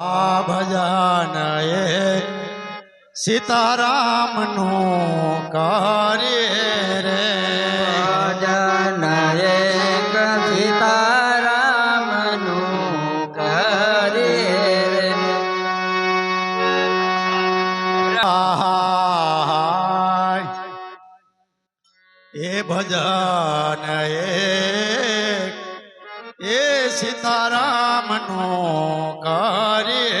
આ ભજન એક સીતારામનું કાર્ય રે ભજન એક સીતારામનું કરે રે. આહાય. એ ભજન એક એ સીતારામનું রে